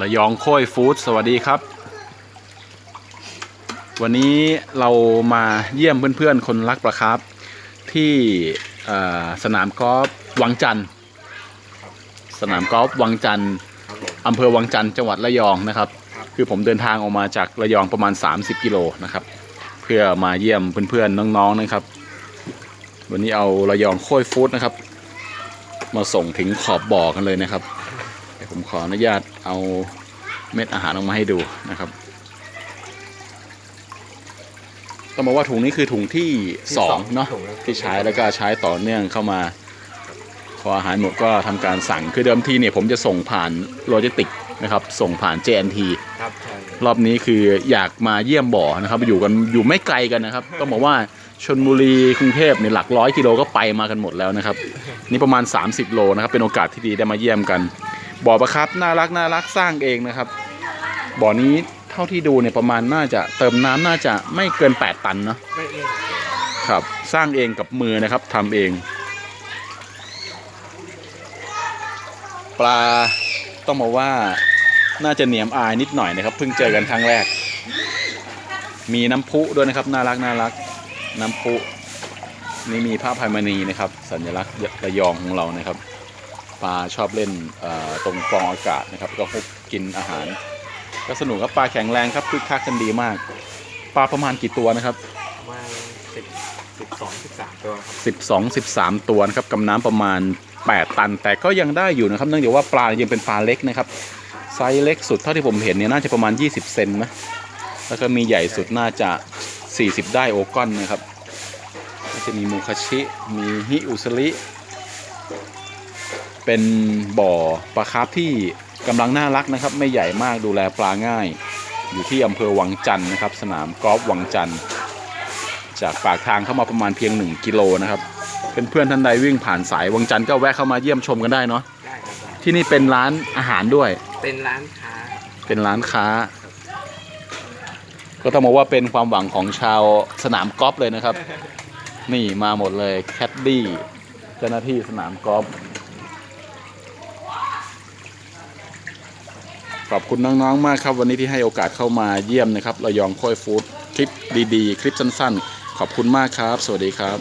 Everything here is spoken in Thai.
ระยองโค้ยฟู้ดสวัสดีครับ วันนี้เรามาเยี่ยมเพื่อนๆ คนรักปลาครับ ที่สนามกอล์ฟวังจันทร์สนามกอล์ฟวังจันทร์อำเภอวังจันทร์จังหวัดระยองนะครับ คือผมเดินทางออกมาจากระยองประมาณ 30 กิโลนะครับ เพื่อมาเยี่ยมเพื่อนๆน้องๆนะครับ วันนี้เอาระยองโค้ยฟู้ดนะครับ มาส่งถึงขอบบ่อกันเลยนะครับ ผมขออนุญาตเอาเม็ดอาหารออกมาให้ดูนะครับต้องบอกว่าถุงนี้คือถุงที่สองเนาะถุงแรกที่ใช้แล้วก็ใช้ต่อเนื่องเข้ามา พออาหารหมดก็ทำการสั่งคือเดิมทีเนี่ยผมจะส่งผ่านโลจิสติกนะครับ ส่งผ่าน JNT ครับใช่รอบนี้คืออยากมาเยี่ยมบ่อนะครับอยู่กันอยู่ไม่ไกลกันนะครับต้องบอกว่าชนบุรีกรุงเทพเนี่ยหลักร้อยกิโลก็ไปมากันหมดแล้วนะครับ นี่ประมาณ 30 โลนะครับเป็นโอกาสที่ดีได้มาเยี่ยมกัน บ่อประครับน่ารักน่ารักสร้างเองนะครับ บ่อนี้เท่าที่ดูเนี่ยประมาณน่าจะเติมน้ำน่าจะไม่เกิน 8 ตันเนาะครับ สร้างเองกับมือนะครับทำเอง ปลาต้องบอกว่าน่าจะเหนียมอายนิดหน่อยนะครับเพิ่งเจอกันครั้งแรก มีน้ำพุด้วยนะครับ น่ารักน่ารัก น้ำพุนี่มีผ้าพายมณีนะครับ สัญลักษณ์ระยองของเรานะครับ ปลาชอบเล่นเอ่อตรงฟองอากาศนะครับ ก็ฮุบกินอาหาร ก็สนุกครับปลาแข็งแรงครับคึกคักกันดีมาก ปลาประมาณกี่ตัวนะครับประมาณสิบสิบสองสิบสามตัวครับ12 13ตัวนะครับกำน้ำประมาณ 8 ตัน แต่ก็ยังได้อยู่นะครับ เนื่องจากว่าปลายังเป็นปลาเล็กนะครับไซส์เล็กสุดเท่าที่ผมเห็นเนี่ยน่าจะประมาณ 20 เซนนะแล้วก็มีใหญ่สุดน่าจะ 40 ได้โอกอนนะครับก็จะมีมูคาชิ มีฮิอุสริ เป็นบ่อปลาคาร์ฟที่กำลังน่ารักนะครับ ไม่ใหญ่มากดูแลปลาง่าย อยู่ที่อำเภอวังจันทร์นะครับ สนามกอล์ฟวังจันทร์จากปากทางเข้ามาประมาณเพียง 1 กิโลนะครับเป็นเพื่อนท่านใดวิ่งผ่านสายวังจันทร์ก็แวะเข้ามาเยี่ยมชมกันได้เนาะได้ครับได้ที่นี่เป็นร้านอาหารด้วย เป็นร้านค้าเป็นร้านค้า ก็ต้องบอกว่าเป็นความหวังของชาวสนามกอล์ฟเลยนะครับ นี่มาหมดเลยแคดดี้เจ้าหน้าที่สนามกอล์ฟ ขอบคุณน้องๆมากครับวันนี้ที่ให้โอกาสเข้ามาเยี่ยมนะครับระยองค่อยฟู้ดคลิปดีๆ คลิปสั้นๆ ขอบคุณมากครับ สวัสดีครับ